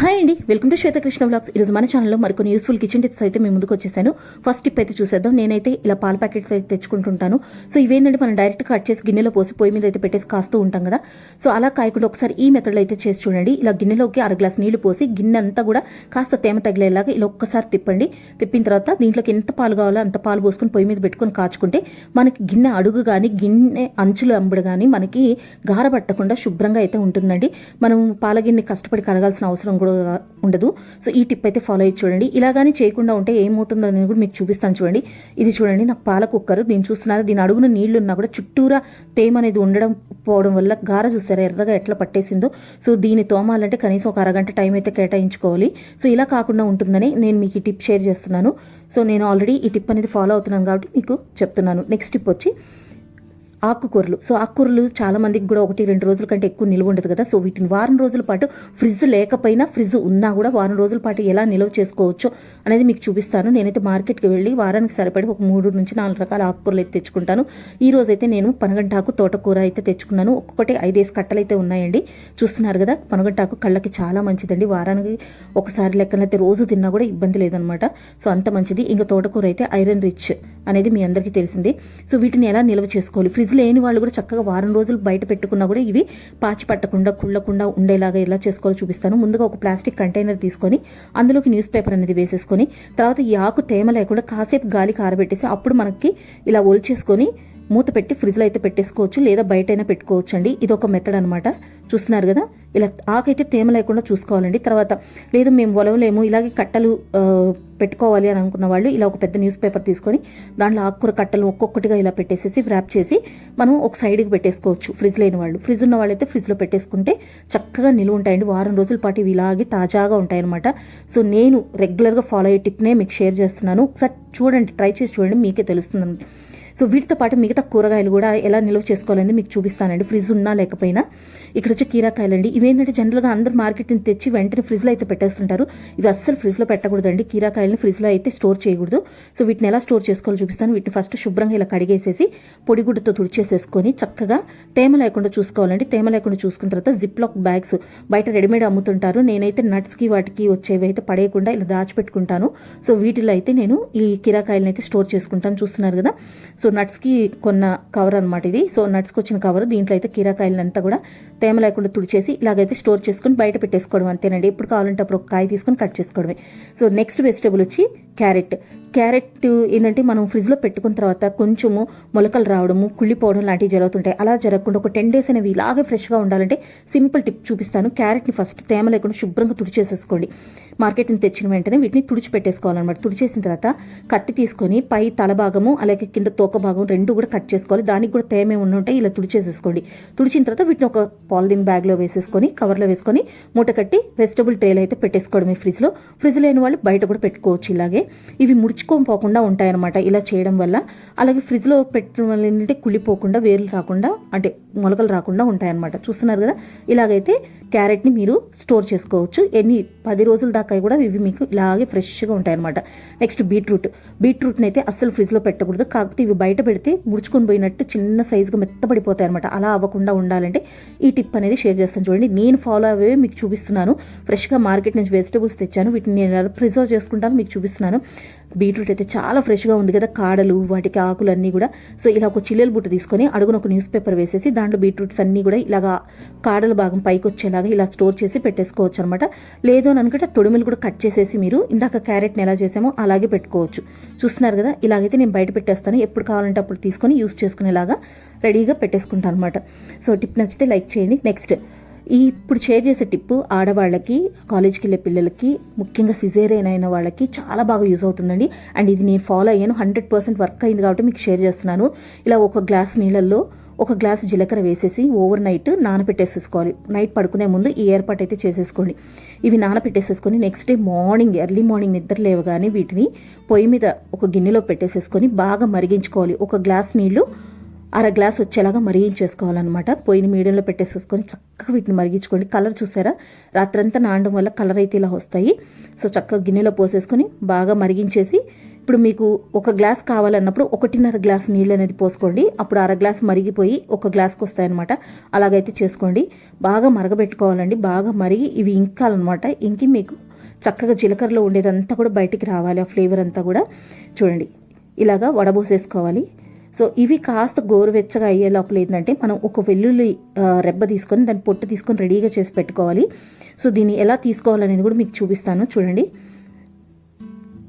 Hi అండి. Welcome to Swetha Krishna blogs ఈరోజు మన ఛానల్లో మరికొన్ని యూస్ఫుల్ కిచెన్ టిప్స్ అయితే మేము ముందుకు వచ్చేసాను. ఫస్ట్ టిప్ అయితే చూసేద్దాం. నేనైతే ఇలా పాల ప్యాకెట్స్ అయితే తెచ్చుకుంటుంటాను. సో ఇవేంటంటే మనం డైరెక్ట్ కట్ చేసి గిన్నెలో పోసి పొయ్యి మీద అయితే పెట్టేసి కాస్తూ ఉంటాం కదా. సో అలా కాయకుండా ఒకసారి ఈ మెథడ్లో అయితే చేసి చూడండి. ఇలా గిన్నెలోకి అర గ్లాస్ నీళ్ళు పోసి గిన్నె అంతా కూడా కాస్త తేమ తగిలేలాగా ఇలా ఒక్కసారి తిప్పండి. తిప్పిన తర్వాత దీంట్లోకి ఎంత పాలు కావాలో అంత పాలు పోసుకొని పొయ్యి మీద పెట్టుకొని కాచుకుంటే మనకి గిన్నె అడుగు కానీ గిన్నె అంచులు అంబడు కానీ మనకి గార పట్టకుండా శుభ్రంగా అయితే ఉంటుందండి. మనం పాల గిన్నె కష్టపడి కలగాల్సిన అవసరం కూడా ఉండదు. సో ఈ టిప్ అయితే ఫాలో అయ్యి చూడండి. ఇలాగానే చేయకుండా ఉంటే ఏమవుతుందో అనేది కూడా మీకు చూపిస్తాను చూడండి. ఇది చూడండి నాకు పాల కుక్కర్. దీన్ని చూస్తున్నారు. దీని అడుగున నీళ్ళు ఉన్నా కూడా చుట్టూరా తేమ అనేది ఉండడం పోవడం వల్ల గార చూసారా ఎర్రగా ఎట్లా పట్టేసిందో. సో దీన్ని తోమాలంటే కనీసం ఒక అరగంట టైం అయితే కేటాయించుకోవాలి. సో ఇలా కాకుండా ఉంటుందని నేను మీకు ఈ టిప్ షేర్ చేస్తున్నాను. సో నేను ఆల్రెడీ ఈ టిప్ అనేది ఫాలో అవుతున్నాను కాబట్టి మీకు చెప్తున్నాను. నెక్స్ట్ టిప్ వచ్చి ఆకుకూరలు. సో ఆకుకూరలు చాలా మందికి కూడా ఒకటి రెండు రోజుల కంటే ఎక్కువ నిల్వ ఉండదు కదా. సో వీటిని వారం రోజుల పాటు ఫ్రిడ్జ్ లేకపోయినా ఫ్రిడ్జ్ ఉన్నా కూడా వారం రోజుల పాటు ఎలా నిల్వ చేసుకోవచ్చు అనేది మీకు చూపిస్తాను. నేనైతే మార్కెట్కి వెళ్ళి వారానికి సరిపడి ఒక మూడు నుంచి నాలుగు రకాల ఆకుకూరలు అయితే తెచ్చుకుంటాను. ఈ రోజు అయితే నేను పనగంటాకు తోటకూర అయితే తెచ్చుకున్నాను. ఒక్కొక్కటి ఐదేసి కట్టలు అయితే ఉన్నాయండి. చూస్తున్నారు కదా పనగంటాకు కళ్ళకి చాలా మంచిదండి. వారానికి ఒకసారి లెక్కనైతే రోజు తిన్నా కూడా ఇబ్బంది లేదనమాట. సో అంత మంచిది. ఇంకా తోటకూర అయితే ఐరన్ రిచ్ అనేది మీ అందరికీ తెలిసింది. సో వీటిని ఎలా నిల్వ చేసుకోవాలి? ఫ్రిడ్జ్ లేని వాళ్ళు కూడా చక్కగా వారం రోజులు బయట పెట్టుకున్నా కూడా ఇవి పాచి పట్టకుండా కుళ్ళకుండా ఉండేలాగా ఎలా చేసుకోవాలో చూపిస్తాను. ముందుగా ఒక ప్లాస్టిక్ కంటైనర్ తీసుకొని అందులోకి న్యూస్ పేపర్ అనేది వేసేసుకొని తర్వాత ఈ ఆకు తేమ లేకుండా కాసేపు గాలి కారబెట్టేసి అప్పుడు మనకి ఇలా ఒలిచేసుకొని మూత పెట్టి ఫ్రిడ్జ్లో అయితే పెట్టేసుకోవచ్చు లేదా బయట అయినా పెట్టుకోవచ్చు అండి ఇది ఒక మెథడ్ అనమాట చూస్తున్నారు కదా? ఇలా ఆకైతే తేమ లేకుండా చూసుకోవాలండి. తర్వాత లేదు మేము ఒలవలేము ఇలాగే కట్టలు పెట్టుకోవాలి అని అనుకున్న వాళ్ళు ఇలా ఒక పెద్ద న్యూస్ పేపర్ తీసుకొని దాంట్లో ఆకుకూర కట్టలు ఒక్కొక్కటిగా ఇలా పెట్టేసేసి వ్రాప్ చేసి మనం ఒక సైడ్కి పెట్టేసుకోవచ్చు ఫ్రిడ్జ్ లేని వాళ్ళు. ఫ్రిడ్జ్ ఉన్న వాళ్ళైతే ఫ్రిడ్జ్లో పెట్టేసుకుంటే చక్కగా నిలువ ఉంటాయండి. వారం రోజుల పాటు ఇవి ఇలాగే తాజాగా ఉంటాయన్నమాట. సో నేను రెగ్యులర్గా ఫాలో అయ్యే టిప్నే మీకు షేర్ చేస్తున్నాను. ఒకసారి చూడండి ట్రై చేసి చూడండి మీకే తెలుస్తుంది సో వీటితో పాటు మిగతా కూరగాయలు కూడా ఎలా నిల్వ చేసుకోవాలని మీకు చూపిస్తానండి. ఫ్రిడ్జ్ ఉన్నా లేకపోయినా ఇక్కడ వచ్చి కీరాకాయలండి ఇవేంటంటే జనరల్గా అందరు మార్కెట్ నుంచి తెచ్చి వెంటనే ఫ్రిడ్జ్లో అయితే పెట్టేస్తుంటారు. ఇవి అస్సలు ఫ్రిడ్జ్లో పెట్టకూడదండి. కీరాకాయలను ఫ్రిడ్జ్లో అయితే స్టోర్ చేయకూడదు. సో వీటిని ఎలా స్టోర్ చేసుకోవాలో చూపిస్తాను. వీటిని ఫస్ట్ శుభ్రంగా ఇలా కడిగేసేసి పొడిగుడ్డతో తుడిచేసేసుకొని చక్కగా తేమ లేకుండా చూసుకోవాలండి. తేమ లేకుండా చూసుకున్న తర్వాత జిప్ లాక్ బ్యాగ్స్ బయట రెడీమేడ్ అమ్ముతుంటారు. నేనైతే నట్స్కి వాటికి వచ్చేవి అయితే పడేయకుండా ఇలా దాచిపెట్టుకుంటాను. సో వీటిలో అయితే నేను ఈ కీరాకాయలను అయితే స్టోర్ చేసుకుంటాను. చూస్తున్నారు కదా? సో సో నట్స్కి కొన్న కవర్ అనమాట ఇది. సో నట్స్కి వచ్చిన కవర్ దీంట్లో అయితే కీరాకాయలంతా కూడా తేమ లేకుండా తుడిచేసి ఇలాగైతే స్టోర్ చేసుకొని బయట పెట్టేసుకోవడం అంతేనండి. ఎప్పుడు కావాలంటే అప్పుడు ఒక కాయ తీసుకొని కట్ చేసుకోవడమే. సో నెక్స్ట్ వెజిటేబుల్ వచ్చి క్యారెట్. క్యారెట్ ఏంటంటే మనం ఫ్రిడ్జ్లో పెట్టుకున్న తర్వాత కొంచెము మొలకలు రావడము కుళ్ళిపోవడం లాంటివి జరుగుతుంటాయి. అలా జరగకుండా ఒక టెన్ డేస్ అనేవి ఇలాగే ఫ్రెష్గా ఉండాలంటే సింపుల్ టిప్ చూపిస్తాను. క్యారెట్ని ఫస్ట్ తేమ లేకుండా శుభ్రంగా తుడిచేసేసుకోండి. మార్కెట్ నుంచి తెచ్చిన వెంటనే వీటిని తుడిచి పెట్టేసుకోవాలన్నమాట. తుడిచేసిన తర్వాత కత్తి తీసుకొని పై తల భాగము అలాగే కింద తోక భాగం రెండు కూడా కట్ చేసుకోవాలి. దానికి కూడా తేమే ఉంటే ఇలా తుడిచేసేసుకోండి. తుడిచిన తర్వాత వీటిని ఒక పాలిథిన్ బ్యాగ్లో వేసేసుకొని కవర్లో వేసుకొని మూట కట్టి వెజిటబుల్ ట్రేలో అయితే పెట్టేసుకోవడమే ఫ్రిడ్జ్లో. ఫ్రిడ్జ్ లేని వాళ్ళు బయట కూడా పెట్టుకోవచ్చు ఇలాగే. ఇవి ముడుచుకోపోకుండా ఉంటాయన్నమాట ఇలా చేయడం వల్ల. అలాగే ఫ్రిడ్జ్లో పెట్టడం వల్ల ఏంటంటే కుళ్ళిపోకుండా వేర్లు రాకుండా అంటే మొలకలు రాకుండా ఉంటాయన్నమాట. చూస్తున్నారు కదా? ఇలాగైతే క్యారెట్ని మీరు స్టోర్ చేసుకోవచ్చు. ఎన్ని? పది రోజుల దాకా కూడా ఇవి మీకు ఇలాగే ఫ్రెష్గా ఉంటాయన్నమాట. Next beetroot. బీట్రూట్ని అయితే అస్సలు ఫ్రిడ్జ్లో పెట్టకూడదు. కాకపోతే ఇవి బయట పెడితే ముడుచుకొని పోయినట్టు చిన్న సైజుగా మెత్తబడిపోతాయి అనమాట అలా అవ్వకుండా ఉండాలంటే ఈ టిప్ అనేది షేర్ చేస్తాను చూడండి. నేను ఫాలో అవే మీకు చూపిస్తున్నాను. ఫ్రెష్గా మార్కెట్ నుంచి వెజిటబుల్స్ తెచ్చాను. వీటిని నేను ప్రిజర్వ్ చేసుకుంటాను. మీకు చూపిస్తున్నాను. బీట్రూట్ అయితే చాలా ఫ్రెష్గా ఉంది కదా కాడలు వాటికి ఆకులు అన్నీ కూడా. సో ఇలా ఒక చిల్లెల బుట్ట తీసుకొని అడుగున ఒక న్యూస్ పేపర్ వేసేసి దాంట్లో బీట్రూట్స్ అన్నీ కూడా ఇలాగా కాడల భాగం పైకి వచ్చేలాగా ఇలా స్టోర్ చేసి పెట్టేసుకోవచ్చు అనమాట లేదు అని అనుకుంటే తొడిమిలు కూడా కట్ చేసేసి మీరు ఇందాక క్యారెట్ని ఎలా చేసామో అలాగే పెట్టుకోవచ్చు. చూస్తున్నారు కదా ఇలాగైతే నేను బయట పెట్టేస్తాను. ఎప్పుడు కావాలంటే అప్పుడు తీసుకొని యూస్ చేసుకునేలాగా రెడీగా పెట్టేసుకుంటాను అనమాట సో టిప్ నచ్చితే లైక్ చేయండి. నెక్స్ట్ ఈ ఇప్పుడు షేర్ చేసే టిప్పు ఆడవాళ్ళకి కాలేజ్కి వెళ్ళే పిల్లలకి ముఖ్యంగా సిజేరియన్ అయిన వాళ్ళకి చాలా బాగా యూజ్ అవుతుందండి. అండ్ ఇది నేను ఫాలో అయ్యాను. హండ్రెడ్ పర్సెంట్ వర్క్ అయింది కాబట్టి మీకు షేర్ చేస్తున్నాను. ఇలా ఒక గ్లాస్ నీళ్ళల్లో ఒక గ్లాస్ జీలకర్ర వేసేసి ఓవర్ నైట్ నానబెట్టేసేసుకోవాలి నైట్ పడుకునే ముందు ఈ ఏర్పాటు అయితే చేసేసుకోండి. ఇవి నానపెట్టేసేసుకొని next day morning early morning నిద్ర లేవగానే వీటిని పొయ్యి మీద ఒక గిన్నెలో పెట్టేసేసుకొని బాగా మరిగించుకోవాలి. ఒక గ్లాస్ నీళ్ళు అర గ్లాస్ వచ్చేలాగా మరిగించేసుకోవాలన్నమాట పొయ్యిని మీడియంలో పెట్టేసేసుకొని చక్కగా వీటిని మరిగించుకోండి. కలర్ చూసారా? రాత్రంతా నానడం వల్ల కలర్ అయితే ఇలా వస్తాయి. సో చక్కగా గిన్నెలో పోసేసుకొని బాగా మరిగించేసి ఇప్పుడు మీకు ఒక గ్లాస్ కావాలన్నప్పుడు ఒకటిన్నర గ్లాస్ నీళ్ళు అనేది పోసుకోండి. అప్పుడు అర గ్లాస్ మరిగిపోయి ఒక గ్లాస్కి వస్తాయన్నమాట. అలాగైతే చేసుకోండి. బాగా మరగబెట్టుకోవాలండి. బాగా మరిగి ఇవి ఇంకాలన్నమాట. ఇంకి మీకు చక్కగా జీలకర్రలో ఉండేదంతా కూడా బయటికి రావాలి. ఆ ఫ్లేవర్ అంతా కూడా. చూడండి. ఇలాగా వడబోసేసుకోవాలి. సో ఇవి కాస్త గోరువెచ్చగా అయ్యే లోపల ఏంటంటే మనం ఒక వెల్లుల్లి రెబ్బ తీసుకొని దాన్ని పొట్టు తీసుకొని రెడీగా చేసి పెట్టుకోవాలి. సో దీన్ని ఎలా తీసుకోవాలనేది కూడా మీకు చూపిస్తాను. చూడండి.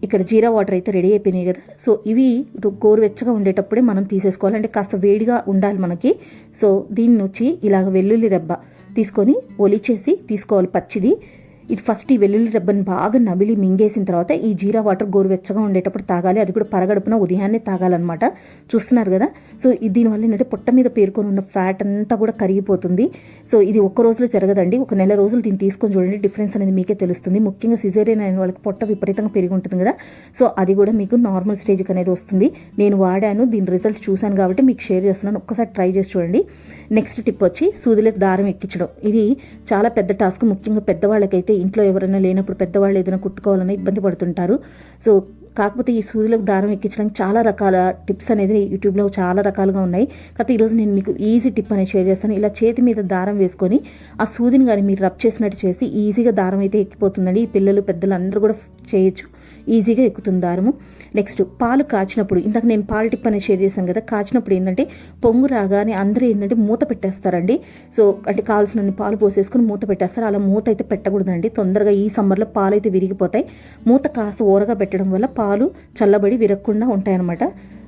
ఇక్కడ జీరా వాటర్ అయితే రెడీ అయిపోయినాయి కదా. సో ఇవి గోరువెచ్చగా ఉండేటప్పుడే మనం తీసేసుకోవాలి. అంటే కాస్త వేడిగా ఉండాలి మనకి. సో దీన్ని వచ్చి ఇలాగ వెల్లుల్లి రెబ్బ తీసుకొని ఒలిచేసి తీసుకోవాలి పచ్చిది. ఇది ఫస్ట్ ఈ వెల్లుల్లి రెబ్బని బాగా నమిలి మింగేసిన తర్వాత ఈ జీరా వాటర్ గోరువెచ్చగా ఉండేటప్పుడు తాగాలి. అది కూడా పరగడుపున ఉదయాన్నే తాగాలన్నమాట. చూస్తున్నారు కదా? సో ఇది దీనివల్ల ఏంటంటే పొట్ట మీద పేరుకొని ఉన్న ఫ్యాట్ అంతా కూడా కరిగిపోతుంది. సో ఇది ఒక్క రోజులో జరగదండి. ఒక నెల రోజులు దీన్ని తీసుకొని చూడండి. డిఫరెన్స్ అనేది మీకే తెలుస్తుంది. ముఖ్యంగా సిజేరియన్ అయిన వాళ్ళకి పొట్ట విపరీతంగా పెరిగి ఉంటుంది కదా. సో అది కూడా మీకు నార్మల్ స్టేజ్కి అనేది వస్తుంది. నేను వాడాను. దీని రిజల్ట్ చూశాను కాబట్టి మీకు షేర్ చేస్తున్నాను. ఒక్కసారి ట్రై చేసి చూడండి. నెక్స్ట్ టిప్ వచ్చి సూదిలకు దారం ఎక్కించడం. ఇది చాలా పెద్ద టాస్క్. ముఖ్యంగా పెద్దవాళ్ళకైతే ఇంట్లో ఎవరైనా లేనప్పుడు పెద్దవాళ్ళు ఏదైనా కుట్టుకోవాలని ఇబ్బంది పడుతుంటారు. సో కాకపోతే ఈ సూదులకు దారం ఎక్కించడానికి చాలా రకాల టిప్స్ అనేది యూట్యూబ్లో చాలా రకాలుగా ఉన్నాయి. కాకపోతే ఈరోజు నేను మీకు ఈజీ టిప్ అనేది షేర్ చేస్తాను. ఇలా చేతి మీద దారం వేసుకొని ఆ సూదిని కానీ మీరు రబ్ చేసినట్టు చేసి ఈజీగా దారం అయితే ఎక్కిపోతుందండి. ఈ పిల్లలు పెద్దలు అందరూ కూడా చేయొచ్చు. ఈజీగా ఎక్కుతుంది దారము. నెక్స్ట్ పాలు కాచినప్పుడు ఇందాక నేను పాలు టిప్ అనేది షేర్ చేశాను కదా కాచినప్పుడు ఏంటంటే పొంగు రాగానే అందరూ ఏంటంటే మూత పెట్టేస్తారండి. సో అంటే కావాల్సినన్ని పాలు పోసేసుకుని మూత పెట్టేస్తారు. అలా మూత అయితే పెట్టకూడదండి. తొందరగా ఈ సమ్మర్లో పాలు అయితే విరిగిపోతాయి. మూత కాస్త ఊరగా పెట్టడం వల్ల పాలు చల్లబడి విరగకుండా ఉంటాయన్నమాట.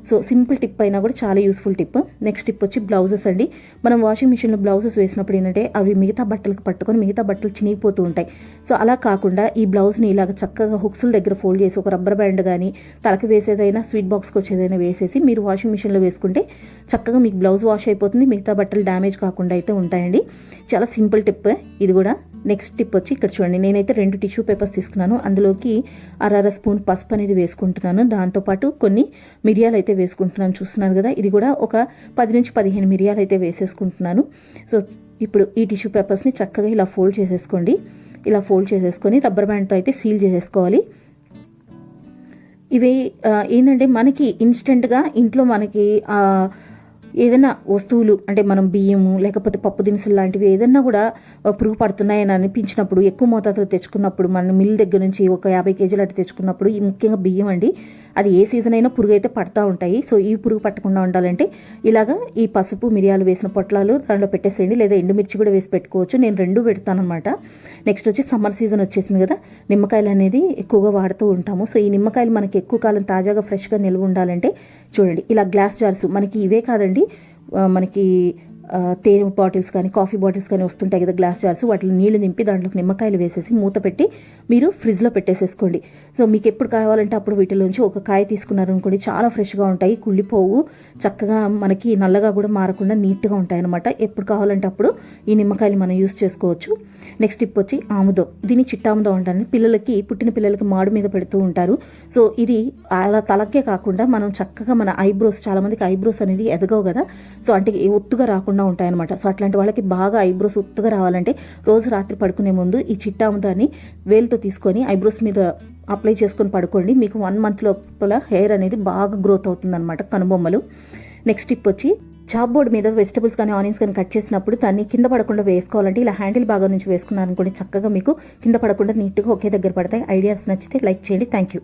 సో సింపుల్ టిప్ అయినా కూడా చాలా యూస్ఫుల్ టిప్. నెక్స్ట్ టిప్ వచ్చి బ్లౌజెస్ అండి. మనం వాషింగ్ మిషన్లో బ్లౌజెస్ వేసినప్పుడు ఏంటంటే అవి మిగతా బట్టలకు పట్టుకొని మిగతా బట్టలు చినిగిపోతూ ఉంటాయి. సో అలా కాకుండా ఈ బ్లౌజ్ని ఇలాగ చక్కగా హుక్స్ల దగ్గర ఫోల్డ్ చేసి ఒక రబ్బర్ బ్యాండ్ కానీ తలకి వేసేదైనా స్వీట్ బాక్స్కి వచ్చేదైనా వేసేసి మీరు వాషింగ్ మిషన్లో వేసుకుంటే చక్కగా మీకు బ్లౌజ్ వాష్ అయిపోతుంది. మిగతా బట్టలు డ్యామేజ్ కాకుండా అయితే ఉంటాయండి. చాలా సింపుల్ టిప్ ఇది కూడా. నెక్స్ట్ టిప్ వచ్చి ఇక్కడ చూడండి. నేనైతే రెండు టిష్యూ పేపర్స్ తీసుకున్నాను. అందులోకి అరర స్పూన్ పసుపు అనేది వేసుకుంటున్నాను. దాంతోపాటు కొన్ని మిరియాలు అయితే వేసుకుంటున్నాను. చూస్తున్నాను కదా ఇది కూడా ఒక పది నుంచి పదిహేను మిరియాలు అయితే వేసేసుకుంటున్నాను. సో ఇప్పుడు ఈ టిష్యూ పేపర్స్ని చక్కగా ఇలా ఫోల్డ్ చేసేసుకోండి. ఇలా ఫోల్డ్ చేసేసుకొని రబ్బర్ బ్యాండ్తో అయితే సీల్ చేసేసుకోవాలి. ఇవి ఏంటంటే మనకి ఇన్స్టెంట్గా ఇంట్లో మనకి ఏదైనా వస్తువులు అంటే మనం బియ్యము లేకపోతే పప్పు దినుసులు లాంటివి ఏదన్నా కూడా పురుగు పడుతున్నాయని అనిపించినప్పుడు ఎక్కువ మోతాదులో తెచ్చుకున్నప్పుడు మన మిల్ దగ్గర నుంచి ఒక యాభై కేజీలు అటు తెచ్చుకున్నప్పుడు ఈ ముఖ్యంగా బియ్యం అండి అది ఏ సీజన్ అయినా పురుగు అయితే పడతా ఉంటాయి. సో ఈ పురుగు పట్టకుండా ఉండాలంటే ఇలాగా ఈ పసుపు మిరియాలు వేసిన పొట్లాలు దాంట్లో పెట్టేసేయండి. లేదా ఎండుమిర్చి కూడా వేసి పెట్టుకోవచ్చు. నేను రెండు పెడతాను అనమాట నెక్స్ట్ వచ్చి సమ్మర్ సీజన్ వచ్చేసింది కదా నిమ్మకాయలు అనేది ఎక్కువగా వాడుతూ ఉంటాము. సో ఈ నిమ్మకాయలు మనకి ఎక్కువ కాలం తాజాగా ఫ్రెష్గా నిల్వ ఉండాలంటే చూడండి ఇలా గ్లాస్ జార్స్ మనకి ఇవే కాదండి. మనకి తేనె బాటిల్స్ కానీ కాఫీ బాటిల్స్ కానీ వస్తుంటాయి కదా గ్లాస్ జార్స్ వాటిలో నీళ్ళు నింపి దాంట్లోకి నిమ్మకాయలు వేసేసి మూత పెట్టి మీరు ఫ్రిడ్జ్లో పెట్టేసేసుకోండి. సో మీకు ఎప్పుడు కావాలంటే అప్పుడు వీటిలోంచి ఒక కాయ తీసుకున్నారనుకోండి చాలా ఫ్రెష్గా ఉంటాయి కుళ్ళిపోవు చక్కగా మనకి నల్లగా కూడా మారకుండా నీట్గా ఉంటాయి అనమాట ఎప్పుడు కావాలంటే అప్పుడు ఈ నిమ్మకాయలు మనం యూస్ చేసుకోవచ్చు. నెక్స్ట్ టిప్ వచ్చి ఆముదం. దీన్ని చిట్టాముదం అంటాను పిల్లలకి పుట్టిన పిల్లలకి మాడు మీద పెడుతూ ఉంటారు. సో ఇది అలా తలకే కాకుండా మనం చక్కగా మన ఐబ్రోస్ చాలామందికి ఐబ్రోస్ అనేది ఎదగవు కదా. సో అంటే ఒత్తుగా రాకుండా ఉంటాయన్నమాట. సో అట్లాంటి వాళ్ళకి బాగా ఐబ్రోస్ ఉత్తగా రావాలంటే రోజు రాత్రి పడుకునే ముందు ఈ చిట్టాముదాన్ని వేలుతో తీసుకొని ఐబ్రోస్ మీద అప్లై చేసుకొని పడుకోండి. మీకు వన్ మంత్ లోపల హెయిర్ అనేది బాగా గ్రోత్ అవుతుంది అనమాట కనుబొమ్మలు నెక్స్ట్ టిప్ వచ్చి చాప్ బోర్డ్ మీద వెజిటబుల్స్ కానీ ఆనియన్స్ కానీ కట్ చేసినప్పుడు దాన్ని కింద పడకుండా వేసుకోవాలంటే ఇలా హ్యాండిల్ భాగం నుంచి వేసుకున్నారనుకోండి చక్కగా మీకు కింద పడకుండా నీట్గా ఒకే దగ్గర పడతాయి. ఐడియాస్ నచ్చితే లైక్ చేయండి. Thank you.